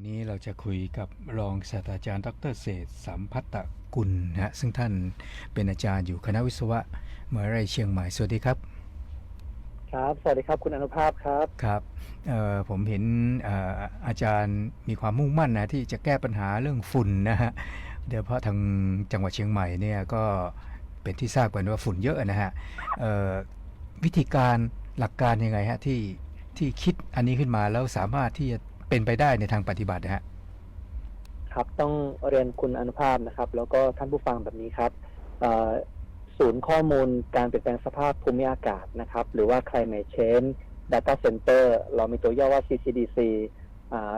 วันนี้เราจะคุยกับรองศาสตราจารย์ ดรเศรษฐ์สัมพัตตกุลนะฮะซึ่งท่านเป็นอาจารย์อยู่คณะวิศวะมหาวิทยาลัยเชียงใหม่สวัสดีครับ ครับ สวัสดีครับคุณอนุภาพครับครับเอ่อผมเห็นเอ่ออาจารย์มีความมุ่งมั่นนะที่จะแก้ปัญหาเรื่องฝุ่นนะฮะโดยเฉพาะทางจังหวัดเชียงใหม่เนี่ยก็เป็นที่ทราบกันว่าฝุ่นเยอะนะฮะเอ่อวิธีการหลักการยังไงฮะที่ที่คิดอันนี้ขึ้นมาแล้วสามารถที่จะ เป็นไปได้ในทางปฏิบัตินะฮะครับต้องเรียนคุณอนุภาพนะครับ แล้วก็ท่านผู้ฟังแบบนี้ครับศูนย์ข้อมูลการเปลี่ยนแปลงสภาพภูมิอากาศนะครับ หรือว่า climate change data center เรามีตัวย่อว่า CCDC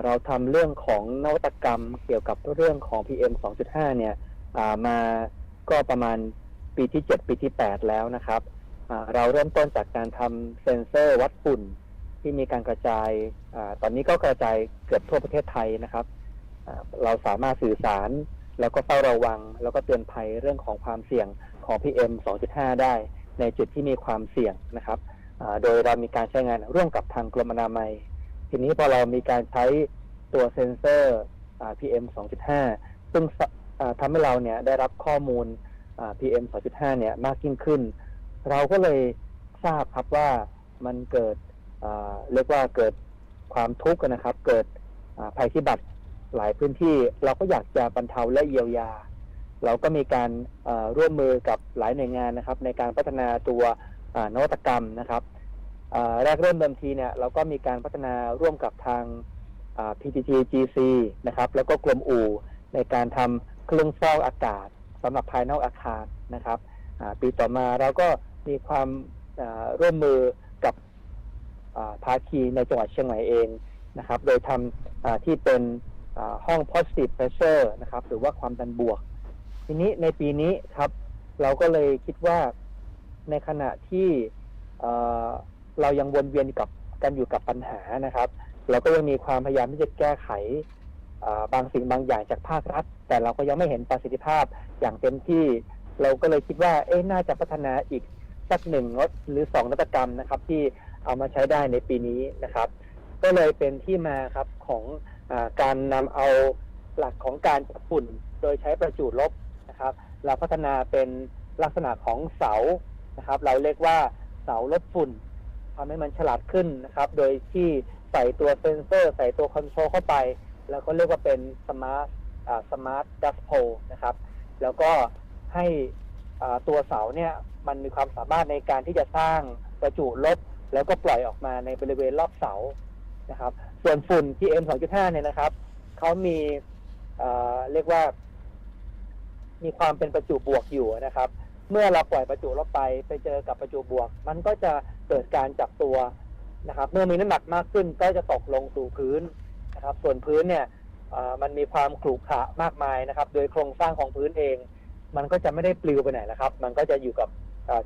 เราทำเรื่องของนวัตกรรมเกี่ยวกับเรื่องของ PM 2.5 เนี่ยมาก็ประมาณปีที่ 7 ปีที่ 8 แล้วนะครับ เราเริ่มต้นจากการทำเซ็นเซอร์วัดฝุ่น ที่มีการกระจายอตอนนี้ก็กระจายเกือบทั่วประเทศไทยนะครับ เราสามารถสื่อสาร แล้วก็เฝ้าระวัง แล้วก็เตือนภัยเรื่องของความเสี่ยงของ PM 2.5 ได้ ในจุดที่มีความเสี่ยงนะครับ โดยเรามีการใช้งานร่วมกับทางกรมอนามัย ทีนี้พอเรามีการใช้ตัวเซ็นเซอร์ PM 2.5 ซึ่งทำให้เราเนี่ยได้รับข้อมูล PM 2.5 เนี่ยมากยิ่งขึ้น เราก็เลยทราบครับว่ามันเกิด เรียกว่าเกิดความทุกข์นะครับ เกิดภัยพิบัติหลายพื้นที่เราก็อยากจะบรรเทาและเยียวยา เราก็มีการร่วมมือกับหลายหน่วยงานนะครับ ในการพัฒนาตัวนวัตกรรมนะครับแรกเริ่มเดิมทีเนี่ยเราก็มีการพัฒนาร่วมกับทาง PTT GC นะครับแล้วก็กรมอู่ในการทำเครื่องฟอกอากาศสำหรับภายนอกอาคารนะครับปีต่อมาเราก็มีความร่วมมือ ภาคีในจังหวัดเชียงใหม่เองนะครับ โดยทำที่เป็นห้อง positive pressure นะครับหรือว่าความดันบวก ทีนี้ในปีนี้ครับ เราก็เลยคิดว่าในขณะที่เรายังวนเวียนกับกันอยู่กับปัญหานะครับ เราก็ยังมีความพยายามที่จะแก้ไขบางสิ่งบางอย่างจากภาครัฐ แต่เราก็ยังไม่เห็นประสิทธิภาพอย่างเต็มที่ เราก็เลยคิดว่าเอ๊ะน่าจะพัฒนาอีกสักหนึ่งหรือสองนวัตกรรมนะครับ ที่ เอามาใช้ได้ในปีนี้นะครับ ก็เลยเป็นที่มาครับของอการนำเอาหลักของการจับฝุ่นโดยใช้ประจุลบนะครับ เราพัฒนาเป็นลักษณะของเสานะครับ เราเรียกว่าเสาลดฝุ่นทำให้มันฉลาดขึ้นนะครับ โดยที่ใส่ตัวเซนเซอร์ ใส่ตัวคอนโซลเข้าไป แล้วก็เรียกว่าเป็นสมาร์ทสมาร์ทดัสโพนะครับ แล้วก็ให้ตัวเสาเนี่ยมันมีความสามารถในการที่จะสร้างประจุลบ แล้วก็ปล่อยออกมาในบริเวณรอบเสานะครับ ส่วนฝุ่น PM 2.5 เนี่ยนะครับเขามีเอ่อเรียกว่า มีความเป็นประจุบวกอยู่นะครับ เมื่อเราปล่อยประจุลบไปไปเจอกับประจุบวก มันก็จะเกิดการจับตัวนะครับ เมื่อมีน้ำหนักมากขึ้นก็จะตกลงสู่พื้นนะครับ ส่วนพื้นเนี่ยมันมีความขรุขระมากมายนะครับ โดยโครงสร้างของพื้นเอง มันก็จะไม่ได้ปลิวไปไหนแล้วครับ มันก็จะอยู่กับ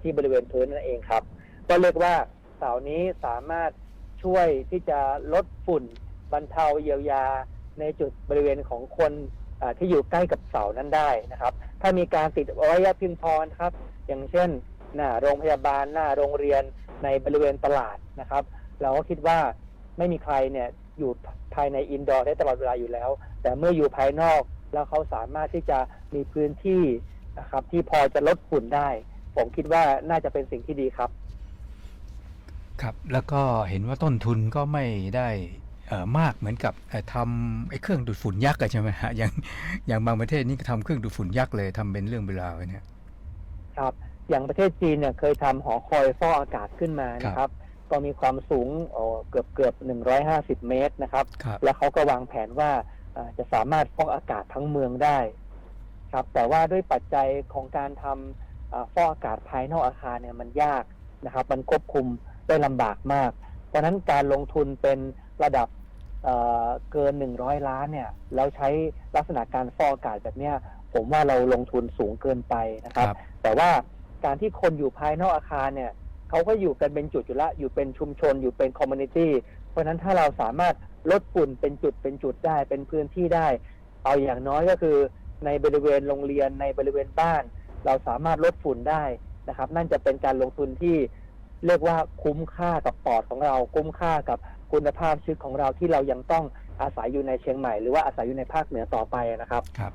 ที่บริเวณพื้นนั่นเองครับ ก็เรียกว่า เสานี้สามารถช่วยที่จะลดฝุ่นบรรเทาเยียวยาในจุดบริเวณของคนที่อยู่ใกล้กับเสานั้นได้นะครับ ถ้ามีการติดเอาไว้เพียงพอครับ อย่างเช่นหน้าโรงพยาบาลหน้าโรงเรียนในบริเวณตลาดนะครับ เราก็คิดว่าไม่มีใครเนี่ยอยู่ภายในอินดอร์ได้ตลอดเวลาอยู่แล้ว แต่เมื่ออยู่ภายนอกแล้วเขาสามารถที่จะมีพื้นที่นะครับที่พอจะลดฝุ่นได้ ผมคิดว่าน่าจะเป็นสิ่งที่ดีครับ ครับ แล้วก็เห็นว่าต้นทุนก็ไม่ได้เอ่อมากเหมือนกับเอ่อทำไอ้เครื่องดูดฝุ่นยักษ์อะใช่ไหมฮะอย่างอย่างบางประเทศนี่ก็ทำเครื่องดูดฝุ่นยักษ์เลยทำเป็นเรื่องเวลาวเนี่ยครับ อย่างประเทศจีนเนี่ยเคยทำหอคอยฟอกอากาศขึ้นมานะครับ ก็มีความสูงโอ้เกือบเกือบหนึ่งร้อยห้าสิบเมตรนะครับครับแล้วเขาก็วางแผนว่าเอ่อจะสามารถฟอกอากาศทั้งเมืองได้ ครับ แต่ว่าด้วยปัจจัยของการทำเอ่อฟอกอากาศภายนอกอาคารเนี่ยมันยากนะครับ มันควบคุม ได้ลำบากมาก เพราะฉะนั้นการลงทุนเป็นระดับเอ่อเกิน 100 ล้านเนี่ยแล้วใช้ลักษณะการฟอกอากาศแบบเนี้ยผมว่าเราลงทุนสูงเกินไปนะครับครับ แต่ว่าการที่คนอยู่ภายนอกอาคารเนี่ยเขาก็อยู่กันเป็นจุดอยู่ละอยู่เป็นชุมชนอยู่เป็นคอมมูนิตี้เพราะฉะนั้นถ้าเราสามารถลดฝุ่นเป็นจุดเป็นจุดได้เป็นพื้นที่ได้ เอาอย่างน้อยก็คือในบริเวณโรงเรียนในบริเวณบ้าน เราสามารถลดฝุ่นได้นะครับ นั่นจะเป็นการลงทุนที่ เรียกว่าคุ้มค่ากับปอดของเรา คุ้มค่ากับคุณภาพชีวิตของเราที่เรายังต้องอาศัยอยู่ในเชียงใหม่หรือว่าอาศัยอยู่ในภาคเหนือต่อไปนะครับ ครับ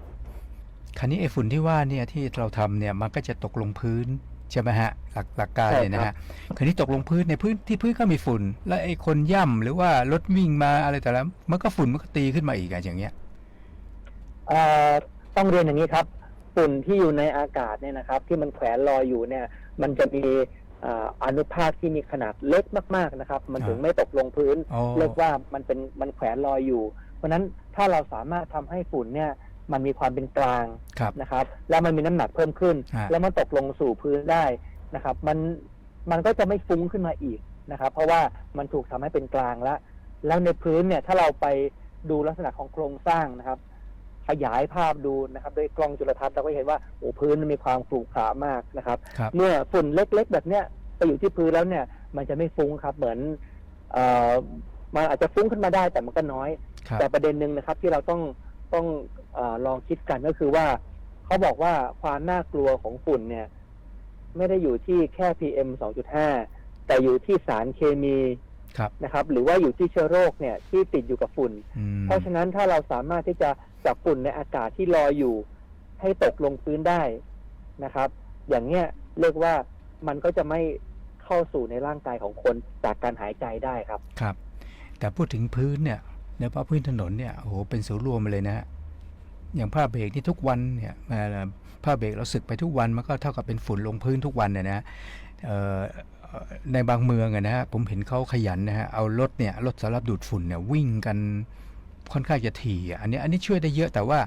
คราวนี้ไอ้ฝุ่นที่ว่าเนี่ยที่เราทำเนี่ยมันก็จะตกลงพื้นใช่ไหมฮะหลักหลักการใช่เนี่ยนะครัฮะบคราวนี้ตกลงพื้นในพื้นที่พื้นก็มีฝุ่น แล้วไอ้คนย่ำหรือว่ารถวิ่งมาอะไรแต่ละมันก็ฝุ่นมันก็ตีขึ้นมาอีกอะอย่างเงี้ยเอ่อต้องเรียนอย่างนี้ครับฝุ่นที่อยู่ในอากาศเนี่ยนะครับ ที่มันแขวนลอยอยู่เนี่ย มันจะมีเอ่ออนุภาคที่มีขนาดเล็กมากๆนะครับ มันถึงอ่าไม่ตกลงพื้นอ๋อเรียกว่ามันเป็นมันแขวนลอยอยู่ เพราะฉะนั้นถ้าเราสามารถทำให้ฝุ่นเนี่ยมันมีความเป็นกลางครับนะครับ แล้วมันมีน้ำหนักเพิ่มขึ้นฮะแล้วมันตกลงสู่พื้นได้นะครับ มันมันก็จะไม่ฟุ้งขึ้นมาอีกนะครับ เพราะว่ามันถูกทำให้เป็นกลางแล้ว แล้วในพื้นเนี่ยถ้าเราไปดูลักษณะของโครงสร้างนะครับ ขยายภาพดูนะครับด้วยกล้องจุลทรรศน์เราก็เห็นว่าโอ้พื้นมันมีความขรุขระมากนะครับ ครับเมื่อฝุ่นเล็กๆ แบบเนี้ยไปอยู่ที่พื้นแล้วเนี่ย มันจะไม่ฟุ้งครับเหมือนเอ่อมันอาจจะฟุ้งขึ้นมาได้แต่มันก็น้อย ครับแต่ประเด็นหนึ่งนะครับที่เราต้องต้องเออลองคิดกันก็คือว่า เขาบอกว่าความน่ากลัวของฝุ่นเนี่ย ไม่ได้อยู่ที่แค่ PM 2.5 แต่อยู่ที่สารเคมีครับ นะครับหรือว่าอยู่ที่เชื้อโรคเนี่ยที่ติดอยู่กับฝุ่นอืมเพราะฉะนั้นถ้าเราสามารถที่จะจับฝุ่นในอากาศที่ลอยอยู่ ให้ตกลงพื้นได้นะครับ อย่างเนี้ยเรียกว่ามันก็จะไม่เข้าสู่ในร่างกายของคนจากการหายใจได้ครับครับ แต่พูดถึงพื้นเนี่ยโดยเฉพาะพื้นถนนเนี่ยโอ้โหเป็นศูนย์รวมเลยนะฮะอย่างผ้าเบรกนี่ทุกวันเนี่ยเอ่อผ้าเบรกเราสึกไปทุกวันมันก็เท่ากับเป็นฝุ่นลงพื้นทุกวันนะนะเอ่อเอ่อ ในบางเมืองนะฮะผมเห็นเขาขยันนะฮะเอารถเนี่ยรถสำหรับดูดฝุ่นเนี่ยวิ่งกันค่อนข้างจะถี่อันนี้อันนี้ช่วยได้เยอะแต่ว่า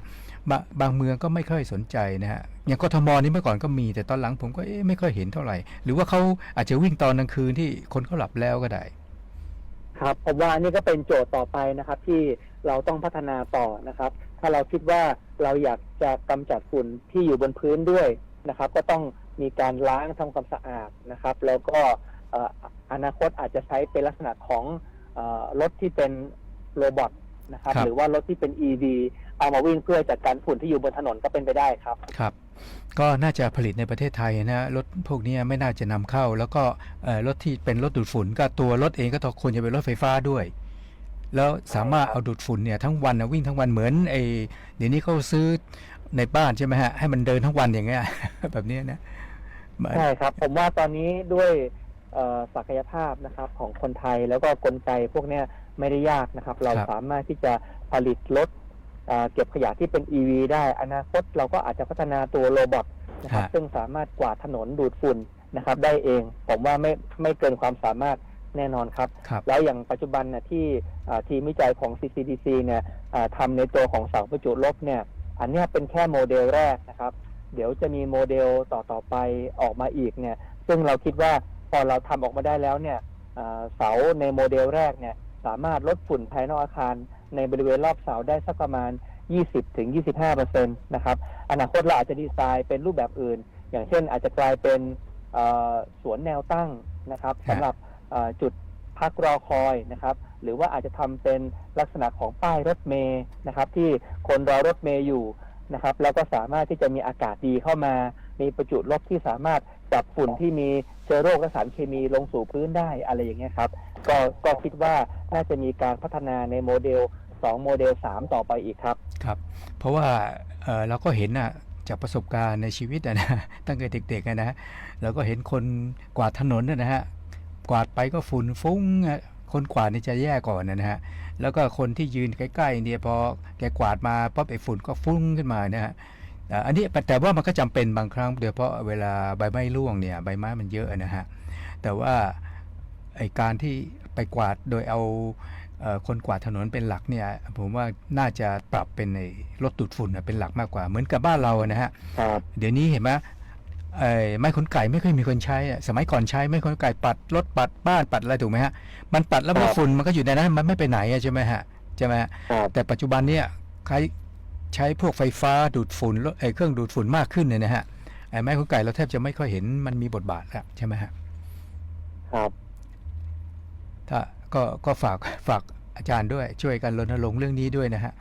บางบางเมืองก็ไม่ค่อยสนใจนะฮะอย่างกทมนี่เมื่อก่อนก็มีแต่ตอนหลังผมก็ไม่ค่อยเห็นเท่าไหร่ หรือว่าเขาอาจจะวิ่งตอนกลางคืนที่คนเขาหลับแล้วก็ได้ ครับผมว่านนี้ก็เป็นโจทย์ต่อไปนะครับ ที่เราต้องพัฒนาต่อนะครับ ถ้าเราคิดว่าเราอยากจะกำจัดฝุ่นที่อยู่บนพื้นด้วยนะครับ ก็ต้อง มีการล้างทำความสะอาดนะครับ แล้วก็เอ่ออนาคตอาจจะใช้เป็นลักษณะของเออรถที่เป็นโรบอทนะครับครับ หรือว่ารถที่เป็น EV เอามาวิ่งเพื่อจัดการฝุ่นที่อยู่บนถนนก็เป็นไปได้ครับครับ ก็น่าจะผลิตในประเทศไทยนะรถพวกนี้ไม่น่าจะนำเข้า แล้วก็เอ่อรถที่เป็นรถดูดฝุ่น ก็ตัวรถเองก็ต้องควรจะเป็นรถไฟฟ้าด้วย แล้วสามารถเอาดูดฝุ่นเนี่ยทั้งวันนะวิ่งทั้งวันเหมือนไอเดี๋ยวนี้เขาซื้อในบ้านใช่ไหมฮะให้มันเดินทั้งวันอย่างเงี้ยแบบเนี้ยนะมัน ใช่ครับ ผมว่าตอนนี้ด้วยเอ่อศักยภาพนะครับของคนไทยแล้วก็กลไกพวกเนี้ยไม่ได้ยากนะครับ เราสามารถที่จะผลิตรถเอ่อเก็บขยะที่เป็น EV ได้อนาคตเราก็อาจจะพัฒนาตัวโรบอทนะครับฮะซึ่งสามารถกวาดถนนดูดฝุ่นนะครับ ได้เอง ผมว่าไม่ไม่เกินความสามารถแน่นอนครับครับแล้วอย่างปัจจุบันเนี่ยที่เอ่อทีมวิจัยของ CCDC เนี่ยเอ่อทำในตัวของเสาประจุลบเนี่ย อันเนี้ยเป็นแค่โมเดลแรกนะครับ เดี๋ยวจะมีโมเดลต่อต่อๆไปออกมาอีกเนี่ย ซึ่งเราคิดว่าพอเราทำออกมาได้แล้วเนี่ยเอ่อเสาในโมเดลแรกเนี่ยสามารถลดฝุ่นภายนอกอาคาร ในบริเวณรอบเสาได้สักประมาณ 20-25เปอร์เซ็นต์นะครับอนาคตเราอาจจะดีไซน์เป็นรูปแบบอื่น อย่างเช่นอาจจะกลายเป็นเอ่อสวนแนวตั้งนะครับฮะสำหรับเอ่อจุดพักรอคอยนะครับหรือว่าอาจจะทำเป็นลักษณะของป้ายรถเมย์นะครับที่คนรอรถเมย์อยู่ นะครับ แล้วก็สามารถที่จะมีอากาศดีเข้ามา มีประจุลบที่สามารถจับฝุ่นที่มีเชื้อโรคและสารเคมีลงสู่พื้นได้อะไรอย่างเงี้ยครับ ก็ก็คิดว่าน่าจะมีการพัฒนาในโมเดล 2 โมเดล 3 ต่อไปอีกครับครับ เพราะว่าเอ่อเราก็เห็นนะจากประสบการณ์ในชีวิตอะนะ ตั้งแต่เด็กๆอะนะเราก็เห็นคนกวาดถนนนะนะฮะกวาดไปก็ฝุ่นฟุ้งอะ คนกวาดนี่จะแย่ก่อนนะฮะแล้วก็คนที่ยืนใกล้ๆเนี่ยพอแกกวาดมาปั๊บไอ้ฝุ่นก็ฟุ้งขึ้นมานะฮะอ่าอันนี้แต่ว่ามันก็จำเป็นบางครั้งโดยเฉพาะเวลาใบไม้ร่วงเนี่ยใบไม้มันเยอะนะฮะแต่ว่าไอการที่ไปกวาดโดยเอาเอ่อคนกวาดถนนเป็นหลักเนี่ยผมว่าน่าจะปรับเป็นในรถดูดฝุ่นน่ะเป็นหลักมากกว่าเหมือนกับบ้านเราอะนะฮะครับเดี๋ยวนี้เห็นไหม ไอ้ไม้ขนไก่ไม่ค่อยมีคนใช้อะสมัยก่อนใช้ไม้ขนไก่ปัดรถปัดบ้านปัดอะไรถูกไหมฮะมันปัดแล้วมันฝุ่นมันก็อยู่ในนั้นมันไม่ไปไหนอะใช่ไหมฮะใช่ไหมฮะครับแต่ปัจจุบันเนี่ยใครใช้พวกไฟฟ้าดูดฝุ่นรถไอ้เครื่องดูดฝุ่นมากขึ้นเนี่ยนะฮะไอ้ไม้ขนไก่เราแทบจะไม่ค่อยเห็นมันมีบทบาทแล้วใช่ไหมฮะครับถ้าก็ก็ฝากฝากอาจารย์ด้วยช่วยกันรณรงค์เรื่องนี้ด้วยนะฮะ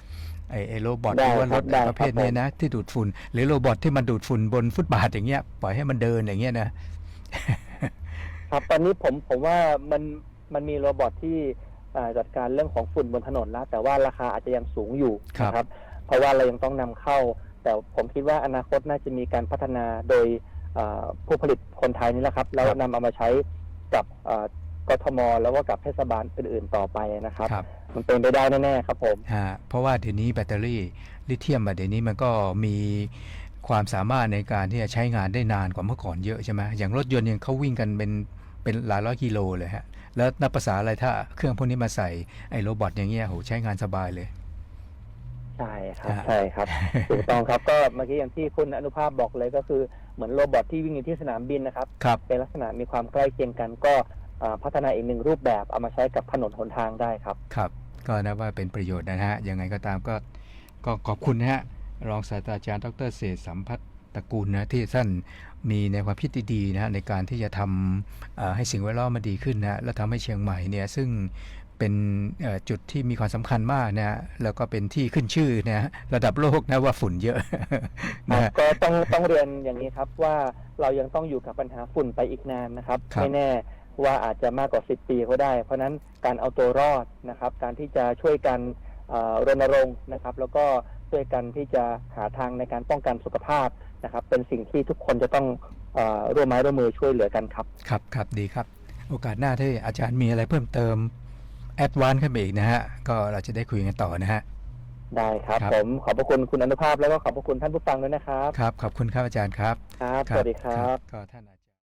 ไอไอโรบอทหได้รือว่ารถครับได้ประเภทครับเนี้ยนะที่ดูดฝุ่น หรือโรบอทที่มันดูดฝุ่นบนฟุตบาทอย่างเงี้ยปล่อยให้มันเดินอย่างเงี้ยนะ ครับตอนนี้ผมผมว่ามันมันมีโรบอทที่อ่าจัดการเรื่องของฝุ่นบนถนนแล้ว แต่ว่าราคาอาจจะยังสูงอยู่ครับ นะครับ เพราะว่าเรายังต้องนำเข้า แต่ผมคิดว่าอนาคตน่าจะมีการพัฒนาโดยเอ่อผู้ผลิตคนไทยนี่แหละครับ แล้วนำเอามาใช้กับเอ่อกทม แล้วก็กับเทศบาลอื่นๆต่อไปนะครับ ครับ มันเป็นไปได้แน่ๆครับผมฮะเพราะว่าเดี๋ยวนี้แบตเตอรี่ลิเธียมอะเดี๋ยวนี้มันก็มีความสามารถในการที่จะใช้งานได้นานกว่าเมื่อก่อนเยอะใช่ไหมอย่างรถยนต์ยังเขาวิ่งกันเป็นเป็นหลายร้อยกิโลเลยฮะ แล้วนับภาษาอะไรถ้าเครื่องพวกนี้มาใส่ไอ้โรบอทอย่างเงี้ยโหใช้งานสบายเลย ใช่ครับฮะใช่ครับ ถูกต้องครับ ก็เมื่อกี้อย่างที่คุณอนุภาพบอกเลยก็คือเหมือนโรบอทที่วิ่งอยู่ที่สนามบินนะครับครับเป็นลักษณะมีความใกล้เคียงกันก็เอ่อพัฒนาอีกหนึ่งรูปแบบเอามาใช้กับถนนหนทางได้ครับ ครับ ก็นับว่าเป็นประโยชน์นะฮะยังไงก็ตามก็ก็ขอบคุณนะฮะรองศาสตราจารย์ดรเศรษฐ์สัมพัฒน์ตระกูลนะที่ท่านมีในความคิดดีๆนะฮะในการที่จะทำเอ่อให้สิ่งแวดล้อมมันดีขึ้นนะและทำให้เชียงใหม่เนี่ยซึ่งเป็นเอ่อจุดที่มีความสำคัญมากนะฮะแล้วก็เป็นที่ขึ้นชื่อนะฮะระดับโลกนะว่าฝุ่นเยอะนะฮะก็ต้องต้องเรียนอย่างนี้ครับว่าเรายังต้องอยู่กับปัญหาฝุ่นไปอีกนานนะครับครับไม่แน่ ว่าอาจจะมากกว่า 10 ปีก็ได้ เพราะฉะนั้นการเอาตัวรอดนะครับ การที่จะช่วยกันเอ่อรณรงค์นะครับ แล้วก็ช่วยกันที่จะหาทางในการป้องกันสุขภาพนะครับ เป็นสิ่งที่ทุกคนจะต้องเอ่อร่วมไม้ร่วมมือช่วยเหลือกันครับครับครับดีครับ โอกาสหน้าที่อาจารย์มีอะไรเพิ่มเติมแอดวานซ์ขึ้นไปอีกนะฮะก็เราจะได้คุยกันต่อนะฮะได้ครับครับผมขอบพระคุณคุณอนุภาพแล้วก็ขอบพระคุณท่านผู้ฟังด้วยนะครับครับขอบคุณครับอาจารย์ครับครับสวัสดีครับก็ท่าน